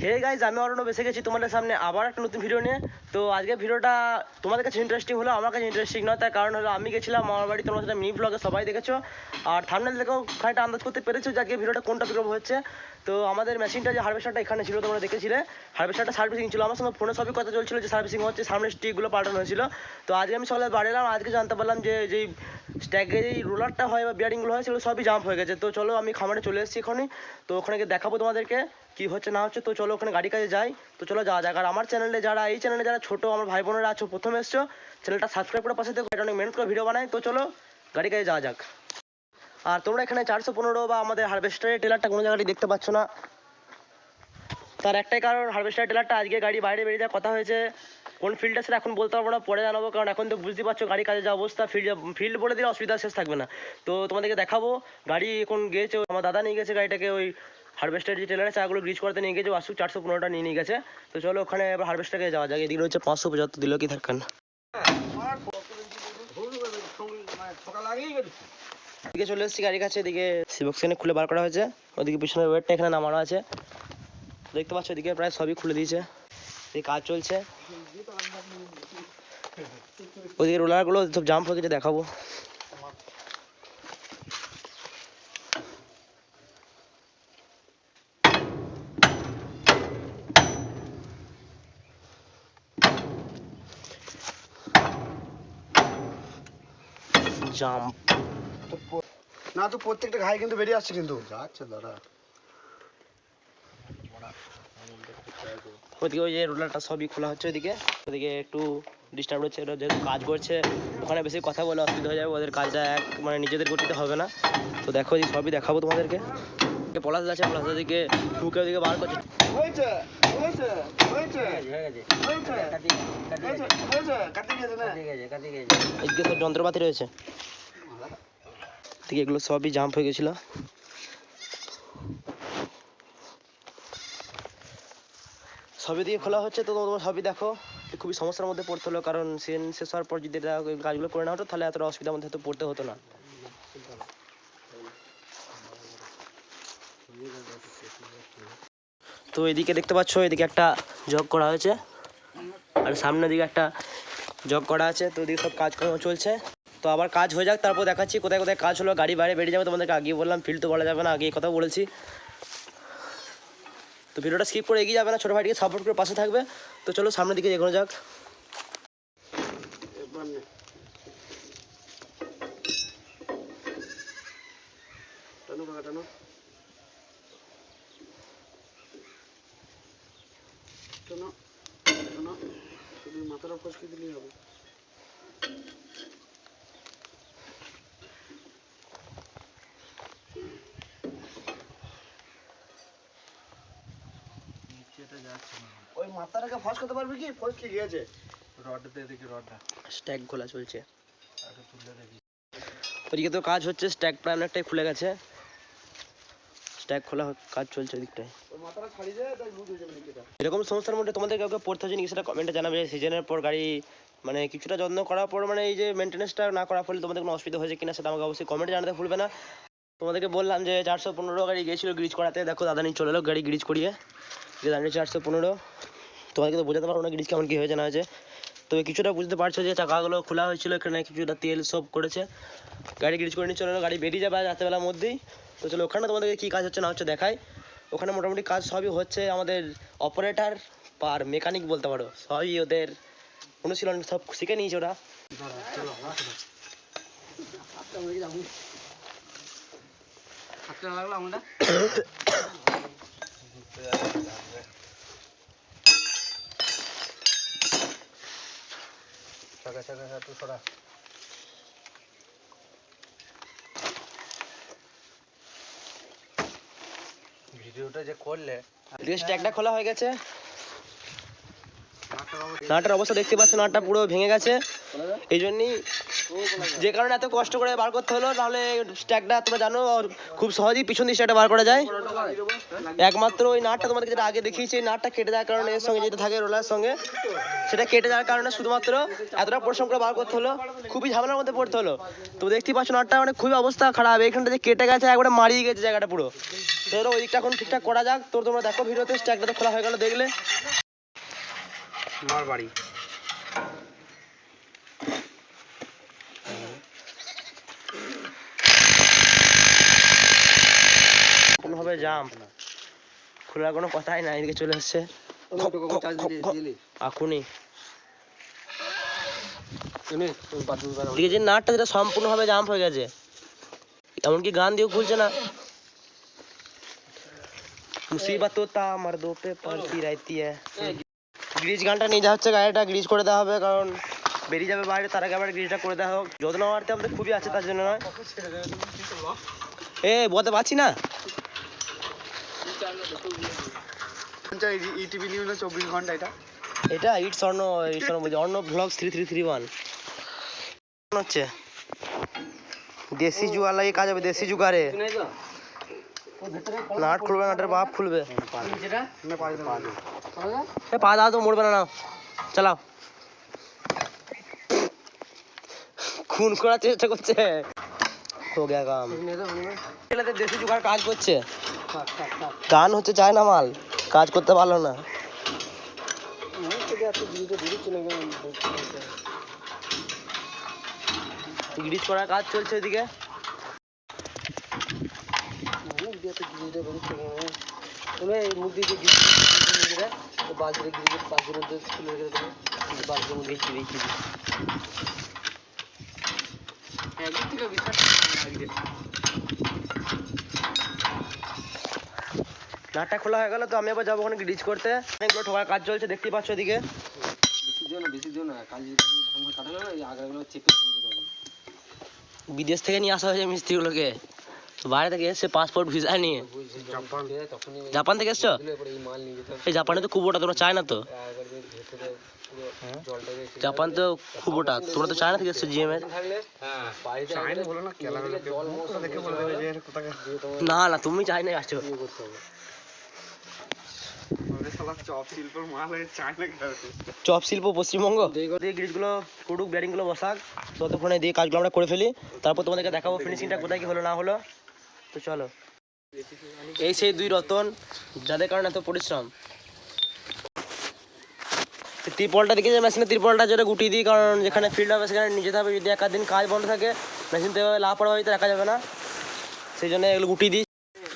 Hey guys আমি অরণ্য বেসে গেছি তোমাদের সামনে আবার একটা নতুন ভিডিও নিয়ে। তো আজকে ভিডিওটা তোমাদের কাছে ইন্টারেস্টিং হলো, আমার কাছে ইন্টারেস্টিং নয়, তার কারণ হলো আমি গেছিলাম আমার বাড়ি তোমার সাথে মিনি ব্লগে সবাই দেখেছ। আর থামনেল দেখেও খানিকটা আন্দাজ করতে পেরেছ যে আজকে ভিডিওটা কোনটা বিক্রম হচ্ছে। তো আমাদের মেশিনটা যে হারভেস্টারটা এখানে ছিল, তোমরা দেখেছিলে। হারভেস্টারটা সার্ভিসিং ছিল, আমার সঙ্গে ফোনে সবই কথা চলছিল যে সার্ভিসিং হচ্ছে, সামনে স্টিকগুলো পাল্টানো হয়েছিল। তো আজকে আমি সকালে বাড়ি এলাম আজকে জানতে পারলাম যে যেই স্ট্যাগে যেই রোলারটা হয় বা বিয়ারিংগুলো হয়, সেগুলো সবই জাম্প হয়ে গেছে। তো চলো আমি খামারে চলে এসেছি এখনই। তো ওখানে গিয়ে দেখাবো তোমাদেরকে। কি হচ্ছে না হচ্ছে, তো চলো ওখানে গাড়ি কাজে যাই। তো চলো যাওয়া যাক। আর আমার চ্যানেলে যারা, এই চ্যানেলে যারা ছোটো, আমার ভাই বোনেরা আছো, প্রথমে এসছো চ্যানেলটা সাবস্ক্রাইব করে পাশে দেখো এটা অনেক মেহনত করে ভিডিও বানাই। তো চলো গাড়ি কাজে যাওয়া যাক। আর তোমরা এখানে চারশো পনেরো বা আমাদের হারভেস্টারের টেলারটা কোনো জায়গায় দেখতে পাচ্ছ না। তার একটাই কারণ হারভেস্টার টেলারটা আজকে গাড়ি বাইরে বেরিয়ে যাওয়ার কথা হয়েছে। কোন ফিল্ডটা সেটা এখন বলতে পারব না, পরে জানাব, কারণ এখন তো বুঝতে পারছ গাড়ি কাজে যা অবস্থা ফিল্ড ফিল্ড বলে দিলে অসুবিধা শেষ থাকবে না। তো তোমাদেরকে দেখাবো, গাড়ি এখন গিয়েছে আমার দাদা নিয়ে গেছে গাড়িটাকে, ওই হারভেস্টার যে টেলার চাগুলো গ্রিজ করতে নিয়ে গেছে আসুক, চারশো পনেরোটা নিয়ে নিয়ে গেছে। তো চলো, ওখানে এবার হারভেস্টারকে যাওয়া যাক। এদিকে হচ্ছে পাঁচশো পঁচাত্তর, দিল কি থাকেন এদিকে চলে এসেছি গাড়ির কাছে, এদিকে সিবক্সেনে খুলে বার করা হয়েছে। ওদিকে পিছনের ওয়েটটা এখানে নামানো আছে। দেখতে পাচ্ছ, এদিকে প্রায় সবই খুলে দিয়েছে। এই কাজ চলছে। ওদিকে রোলারগুলো সব জাম্প হয়ে গেছে, দেখাবো। জাম্প না তো প্রত্যেকটা ঘাই কিন্তু বেরিয়ে আসছে কিন্তু। যাচ্ছে দাদা ওদিকে ওই যে রোলারটা সবই খোলা হচ্ছে ওদিকে। ওদিকে একটু ডিস্টার্ব হচ্ছে ওরা যেহেতু কাজ করছে ওখানে বেশি কথা বলে অসুবিধা হয়ে যাবে ওদের কাজটা এক মানে নিজেদের গতিতে হবে না। তো দেখো সবই দেখাবো তোমাদেরকে। পলাশ আছে পলাশ দিকে ঢুকে ওদিকে বার করছে। হয়েছে হয়েছে হয়েছে হয়েছে হয়েছে হয়েছে কাটি গেছে না? এদিকে সব যন্ত্রপাতি রয়েছে। এদিকে এগুলো সবই জাম্প হয়ে গেছিল। সবই দিয়ে খোলা হচ্ছে তো তোমরা সবই দেখো। খুবই সমস্যার মধ্যে পড়তে হলো কারণ সেন শেষ হওয়ার পর যদি কাজগুলো করে না হতো তাহলে এতটা অসুবিধার মধ্যে হয়তো পড়তে হতো না। তো এদিকে দেখতে পাচ্ছ, এদিকে একটা জগ করা হয়েছে। আর সামনের দিকে একটা জগ করা আছে, তো ওদিকে সব কাজকর্ম চলছে। তো আবার কাজ হয়ে যাক, তারপর দেখাচ্ছি কোথায় কোথায় কাজ হলো, গাড়ি বাইরে বেরিয়ে যাবে তোমাদেরকে আগিয়ে বললাম ফিল্ড তো বলা যাবে না আগে কথা বলেছি। তো ভিডিওটা স্কিপ করে এগিয়ে যাবে না, ছোটো ভাইটিকে সাপোর্ট করে পাশে থাকবে। তো চলো সামনের দিকে এগোনো যাক এবার নে। টানো কাকা টানো টানো টানো শুধু মাথাটা ফসকে দিলেই হবে। ওই মাথাটাকে ফস করতে পারবি কি? ফসকে গিয়েছে? স্ট্যাক খোলা চলছে। ওদিকে তো কাজ হচ্ছে স্ট্যাক প্রায় অনেকটাই খুলে গেছে। স্ট্যাক খোলা কাজ চলছে ওদিকটায়। এরকম সমস্যার মধ্যে তোমাদের কাউকে পড়তে হচ্ছে নাকি সেটা কমেন্টে জানাবে সিজনের পর গাড়ি মানে কিছুটা যত্ন করার পর মানে এই যে মেনটেন্যান্সটা না করার ফলে তোমাদের কোনো অসুবিধা হয়েছে কিনা সেটা আমাকে অবশ্যই কমেন্টে জানাতে ভুলবে না। তোমাদেরকে বললাম যে চারশো পনেরো গাড়ি গিয়েছিল গ্রিজ করাতে। দেখো দাদা নিয়ে চলে এলো গাড়ি গ্রিজ করিয়ে। যে দাঁড়িয়ে চারশো পনেরো। তোমাদেরকে তো বোঝাতে পারব না গ্রিজ কেমন কী হয়েছে না হয়েছে। তবে কিছুটা বুঝতে পারছ যে চাকাগুলো খোলা হয়েছিল এখানে কিছুটা তেল সব করেছে। গাড়ি গ্রিজ করে নিয়ে চলে এলো গাড়ি বেরিয়ে যাবে রাতেবেলার মধ্যেই। তো চলো ওখানে তোমাদেরকে কী কাজ হচ্ছে না হচ্ছে দেখাই। ওখানে মোটামুটি কাজ সবই হচ্ছে আমাদের অপারেটর আর মেকানিক বলতে পারো। সবই ওদের অনুশীলন সব শিখে নিয়েছে ওরা। আমরা চাকা চাকা একটু সরা ভিডিওটা যে করলে। এদিকে একটা খোলা হয়ে গেছে। নাটটার অবস্থা দেখতে পাচ্ছ নাটটা পুরো ভেঙে গেছে। এই জন্যই যে কারণে এত কষ্ট করে বার করতে হলো, নাহলে স্ট্যাকটা তোমরা জানো খুব সহজেই পিছন দিয়ে স্ট্যাকটা বার করা যায়। একমাত্র ওই নাটটা তোমাদেরকে যেটা আগে দেখিয়েছি, এই নাটটা কেটে যাওয়ার কারণে, এর সঙ্গে যেটা থাকে রোলার সঙ্গে, সেটা কেটে যাওয়ার কারণে শুধুমাত্র এতটা পরিশ্রম করে বার করতে হলো, খুবই ঝামেলার মধ্যে পড়তে হলো। তো দেখতেই পাচ্ছ নাটটা মানে খুবই অবস্থা খারাপ, এইখানটা যে কেটে গেছে, একবারে মারিয়ে গেছে জায়গাটা পুরো। তো ওই দিকটা এখন ঠিকঠাক করা যাক, তো তোমরা দেখো ভিডিওতে স্ট্যাকটা তো খোলা হয়ে গেল দেখলে। বাড়ি করে জাম্প খোলার কোনো কথাই নাই এদিকে চলে আসছে। এখনই। এদিকে যে জাম্প হয়ে গেছে। এমনকি গান দিয়েও খুলছে না। গ্রিজ গানটা নিয়ে যাওয়া হচ্ছে গ্রিজ করে দেওয়া হবে কারণ বেরিয়ে যাবে বাইরে আবার গ্রিজটা করে দেওয়া হোক। যত্ন আমাদের খুবই আছে তার জন্য নয়। এ বলতে পারছি না। চব্বিশ ঘণ্টা এটা? ইট স্বর্ণ ইট স্বর্ণ বলছি Arna blog three three three one হচ্ছে? দেশি লাগিয়ে কাজ হবে, দেশি জুগারে। নাট খুলবে, নাটের বাপ খুলবে। পা তো মরবে না চালাও। খুন করার চেষ্টা করছে। গেয়া কাম দেশি জুগার কাজ করছে গান হচ্ছে চায় না মাল কাজ করতে পারল না গ্রিজ করার কাজ চলছে ওইদিকে নাটটা খোলা হয়ে গেল তো আমি আবার যাব ওখানে গ্রিজ করতে অনেকগুলো ঠোকার কাজ চলছে দেখতে পাচ্ছ ওদিকে বিদেশ থেকে নিয়ে আসা হয়েছে মিস্ত্রিগুলোকে বাইরে থেকে এসছে পাসপোর্ট ভিসা নিয়ে। জাপান। থেকে এসছো? এই জাপানে তো খুব ওটা তোমরা চায় না তো। জাপান তো খুব ওটা তোমরা তো চায়না থেকে এসছো জিএম এর। না না তুমি চাই না আসছো চপ শিল্প পশ্চিমবঙ্গ। গ্রিজগুলো ফুটুক ব্যারিংগুলো বসাক। ততক্ষণে দিয়ে কাজগুলো আমরা করে ফেলি। তারপর তোমাদেরকে দেখাবো ফিনিশিংটা কোথায় কি হলো না হলো। তো চলো। এই সেই দুই রতন যাদের কারণে এত পরিশ্রম। ত্রিপলটা দেখে যে মেশিনের ত্রিপলটা যেটা গুটিয়ে দিই কারণ যেখানে ফিল্ড হবে সেখানে নিজে হবে যদি একাধ দিন কাজ বন্ধ থাকে মেশিন তো এভাবে লাপড়াভাবে রাখা যাবে না। সেই জন্য এগুলো গুটিয়ে দিই।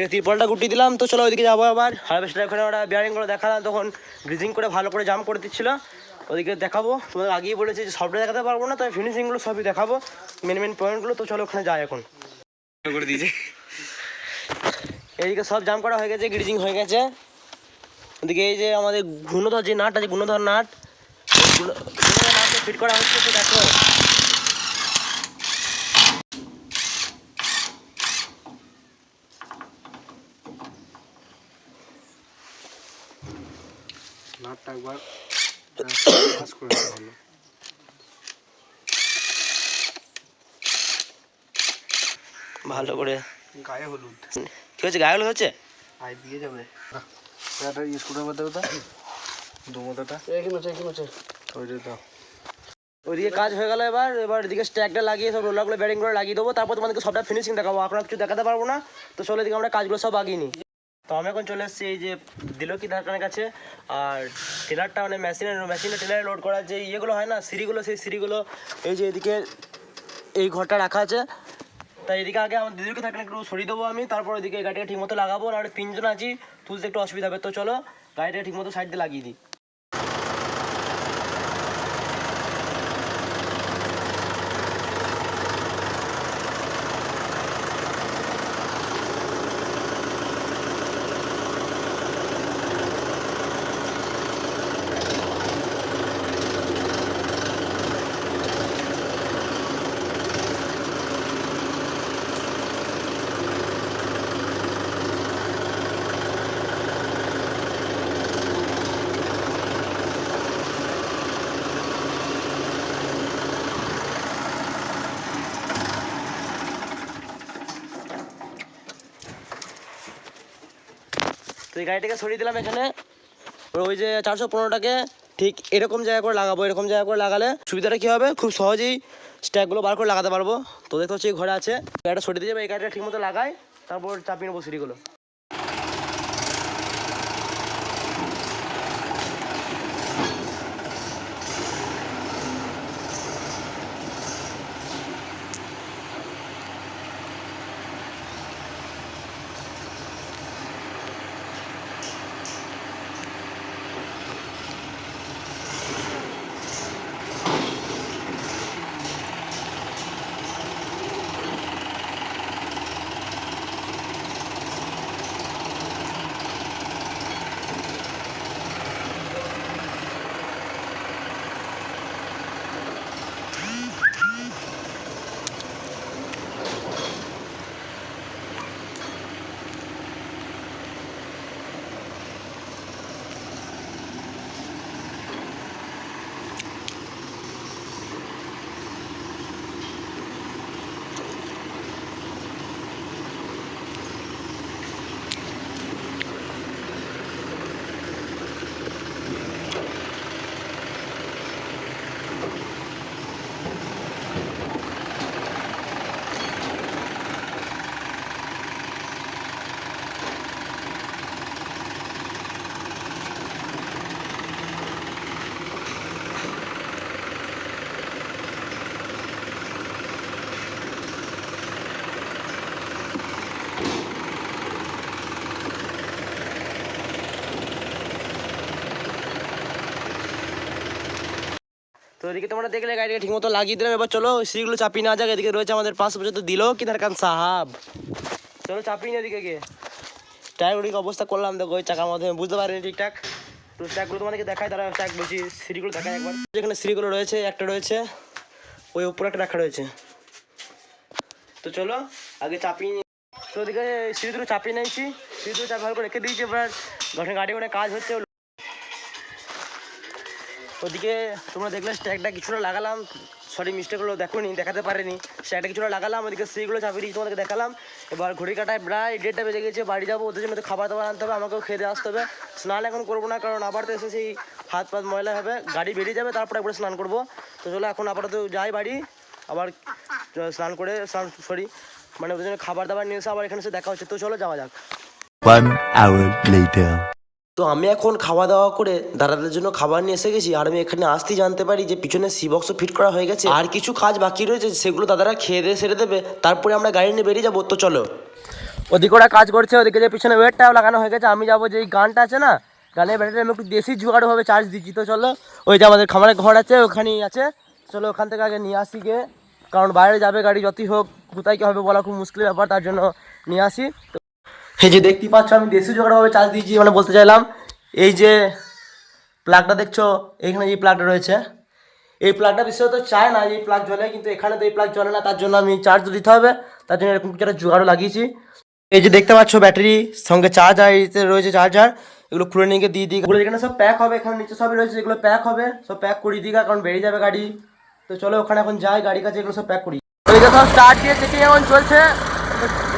এই ত্রিপলটা গুটিয়ে দিলাম তো চলো ওইদিকে যাব আবার। হারভেস্টার ওখানে ওরা বিয়ারিংগুলো দেখালাম তখন ব্রিজিং করে ভালো করে জাম করে দিচ্ছিল। ওদিকে দেখাবো তোমাদের আগেই বলেছি যে সবটা দেখাতে পারব না তবে ফিনিশিংগুলো সবই দেখাবো মেন মেন পয়েন্টগুলো তো চলো ওখানে যাই এখন। করে দিয়েছে। এইদিকে সব জাম করা হয়ে গেছে গ্রিজিং হয়ে গেছে। ওদিকে এই যে আমাদের গুণধর যে নাট আছে গুণধর নাট নাটকে ফিট করা হচ্ছে তো দেখো নাটটা একবার করে ভালো করে। গায়ে হলুদ। কি হচ্ছে গায়ে হচ্ছে আই দিয়ে যাবে এটা স্কুটার মধ্যে ওটা দুমোটাটা এখানে আছে এখানে আছে। ওইটা দাও। ওইদিকে কাজ হয়ে গেল এবার এবার এদিকে স্ট্যাকটা লাগিয়ে সব রোলারগুলো ব্যারিংগুলো লাগিয়ে দেবো তারপর তোমাদেরকে সবটা ফিনিশিং দেখাবো। আপনারা কিছু দেখাতে পারব না তো চলো এদিকে আমরা কাজগুলো সব আগিয়ে নিই। তো আমি এখন চলে এসেছি এই যে দিল কি ধারকানের কাছে আর টেলারটা মানে মেশিনের মেশিনে টেলারে লোড করার যে ইয়েগুলো হয় না সিঁড়িগুলো সেই সিঁড়িগুলো এই যে এদিকে এই ঘরটা রাখা আছে। তাই এদিকে আগে আমার দিদিকে থাকলে একটু সরিয়ে দেবো আমি, তারপর ওইদিকে গাড়িটা ঠিকমতো লাগাবো আর তিনজন আছি, তুলতে একটু অসুবিধা হবে। তো চলো, গাড়িটাকে ঠিকমতো সাইড দিয়ে লাগিয়ে দিই। এই গাড়িটাকে সরিয়ে দিলাম এখানে। ওই যে চারশো পনেরোটাকে ঠিক এরকম জায়গা করে লাগাবো, এরকম জায়গা করে লাগালে সুবিধাটা কী হবে? খুব সহজেই স্ট্যাকগুলো বার করে লাগাতে পারব। তো দেখতে হচ্ছে এই ঘরে আছে। গাড়িটা সরিয়ে দিয়ে যাবে এই গাড়িটা ঠিক মতো লাগাই তারপর চাপিয়ে নেব সিঁড়িগুলো। এদিকে তোমরা দেখলে গাড়িটা ঠিকমতো লাগিয়ে দিলাম। এবার চলো, সিঁড়িগুলো চাপিয়ে না যাক। এদিকে রয়েছে আমাদের পাঁচ বছর তো দিল কি তার কান সাহাব। চলো চাপিয়ে নিয়ে এদিকে গিয়ে। টায়ারগুলিকে অবস্থা করলাম। দেখো ওই চাকার মধ্যে আমি বুঝতে পারিনি ঠিকঠাক। তো স্ট্যাকগুলো তোমাদেরকে দেখাই তারা স্ট্যাক বলছি সিঁড়িগুলো দেখায় একবার। যেখানে সিঁড়িগুলো রয়েছে, একটা রয়েছে। ওই উপরে একটা রাখা রয়েছে। তো চলো, আগে চাপিয়ে তো ওদিকে সিঁড়ি দুটো চাপিয়ে নিয়েছি। সিঁড়ি দুটো চাপি ভালো করে রেখে দিয়েছি। এবার ঘটনা গাড়ি করে কাজ হচ্ছে ওদিকে তোমরা দেখলে স্ট্যাকটা কিছুটা লাগালাম। সরি মিস্টেক হলো দেখো নি দেখাতে পারিনি। স্ট্যাকটা কিছুটা লাগালাম, ওদিকে সেইগুলো চাপিয়ে দিয়েছি, তোমাদেরকে দেখালাম। এবার ঘড়ি কাটায় প্রায় দেড়টা বেজে গেছে, বাড়ি যাব, ওদের জন্য খাবার দাবার আনতে হবে, আমাকেও দিয়ে আসতে হবে। স্নান এখন করব না, কারণ আবার তো এসে সেই হাত পাত ময়লা হবে। গাড়ি বেরিয়ে যাবে, তারপরে একবার স্নান করব। তো চলো, এখন আপাতত যাই বাড়ি, আবার স্নান করে, স্নান সরি মানে ওদের জন্য খাবার দাবার নিয়ে এসে আবার এখানে এসে দেখা হচ্ছে। তো চলো, যাওয়া যাক। One hour later. তো আমি এখন খাওয়া দাওয়া করে দাদাদের জন্য খাবার নিয়ে এসে গেছি, আর আমি এখানে আসতেই জানতে পারি যে পিছনে সি বক্সও ফিট করা হয়ে গেছে। আর কিছু কাজ বাকি রয়েছে, সেগুলো দাদারা খেয়ে দিয়ে সেরে দেবে। তারপরে আমরা গাড়ি নিয়ে বেরিয়ে যাব, তো চলো। ওদিকে ওরা কাজ করছে, ওদিকে যে পিছনে ওয়েটটাও লাগানো হয়ে গেছে, আমি যাব যে এই গানটা আছে না, গানের ব্যাটারি আমি একটু দেশি জোগাড়ভাবে চার্জ দিচ্ছি, তো চলো। ওই যে আমাদের খামারের ঘর আছে, ওখানেই আছে। চলো ওখান থেকে আগে নিয়ে আসি গিয়ে কারণ বাইরে যাবে গাড়ি, যতই হোক, কোথায় কী হবে বলা খুব মুশকিল ব্যাপার, তার জন্য নিয়ে আসি। এই যে দেখতে পাচ্ছ, আমি দেশি জোগাড়ভাবে চার্জ দিয়েছি মানে বলতে চাইলাম। এই যে প্লাগটা দেখছ, এইখানে যে প্লাগটা রয়েছে, এই প্লাগটা বিশেষত চায় না, এই প্লাগ জ্বলে, কিন্তু এখানে তো এই প্লাগ জ্বলে না, তার জন্য আমি চার্জ দিতে হবে, তার জন্য এরকম কিছু একটা জোগাড়ও লাগিয়েছি। এই যে দেখতে পাচ্ছ ব্যাটারি সঙ্গে চার্জার এতে রয়েছে চার্জার এগুলো খুলে নিয়ে দিয়ে দিই। এগুলো এখানে সব প্যাক হবে, এখানে নিচে সবই রয়েছে এগুলো প্যাক হবে, সব প্যাক করিয়ে দিই কারণ বেরিয়ে যাবে গাড়ি। তো চলো, ওখানে এখন যাই, গাড়ির কাছে এগুলো সব প্যাক করি। ওইদিকে সব স্টার্ট দিয়ে চেকিং এখন চলছে।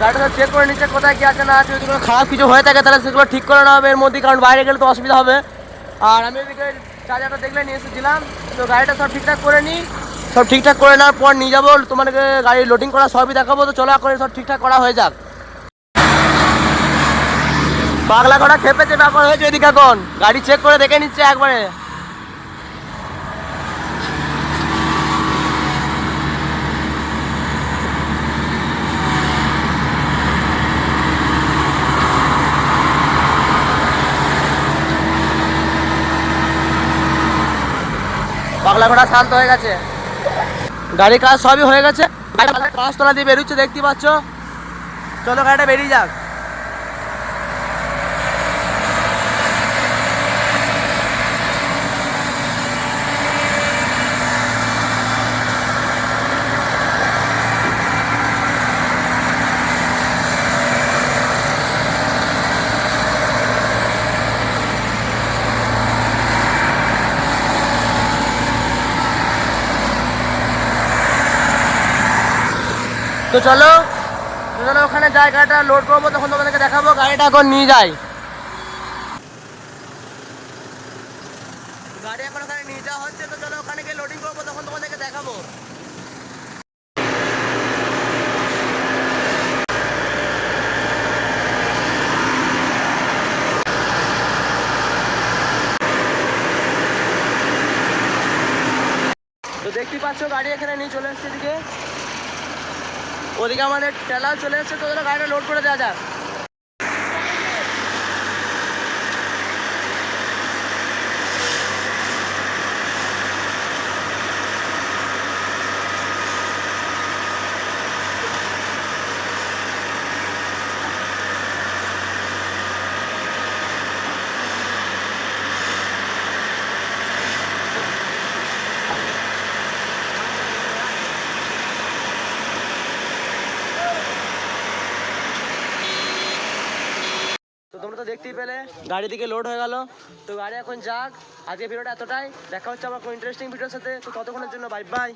গাড়িটা চেক করে নিচ্ছে কোথায় কি আছে, না আছে, যদি কোনো খারাপ কিছু হয়ে থাকে, তাহলে সেগুলো ঠিক করে নেওয়া হবে এর মধ্যে কারণ বাইরে গেলে তো অসুবিধা হবে। আর আমি ওইদিকে চার্জারটা দেখলে নিয়ে এসেছিলাম তো গাড়িটা সব ঠিকঠাক করে নিই। সব ঠিকঠাক করে নেওয়ার পর নিয়ে যাব, তোমাদেরকে গাড়ি লোডিং করা সবই দেখাবো। তো চলো এখন সব ঠিকঠাক করা হয়ে যাক। পাগলা করা খেপেছে ব্যাপার হয়েছে এদিকে এখন। গাড়ি চেক করে দেখে নিচ্ছে একবারে। পাগলা ঘোড়া শান্ত হয়ে গেছে। গাড়ির কাজ সবই হয়ে গেছে। পাঁচতলা দিয়ে বেরোচ্ছে, দেখতে পাচ্ছ? চলো গাড়িটা বেরিয়ে যাক। তো চলো তো চলো ওখানে যাই গাড়িটা লোড করব, তখন তোমাদেরকে দেখাবো, গাড়িটা এখন নিয়ে যাই গাড়ি এখন ওখানে নিয়ে যাওয়া হচ্ছে, তো চলো ওখানে গিয়ে লোডিং করব, তখন দেখাবো। দেখতে পাচ্ছ, গাড়ি এখানে নিয়ে চলে আসছে এদিকে। ওদিকে আমাদের ট্রেলার চলে এসছে তো গাড়িটা লোড করে দেওয়া যাক। দেখতেই পেলে গাড়ি থেকে লোড হয়ে গেল। তো গাড়ি এখন যাক আজকে ভিডিওটা এতটাই। দেখা হচ্ছে আমার কোনো ইন্টারেস্টিং ভিডিওর সাথে। তো ততক্ষণের জন্য বাই বাই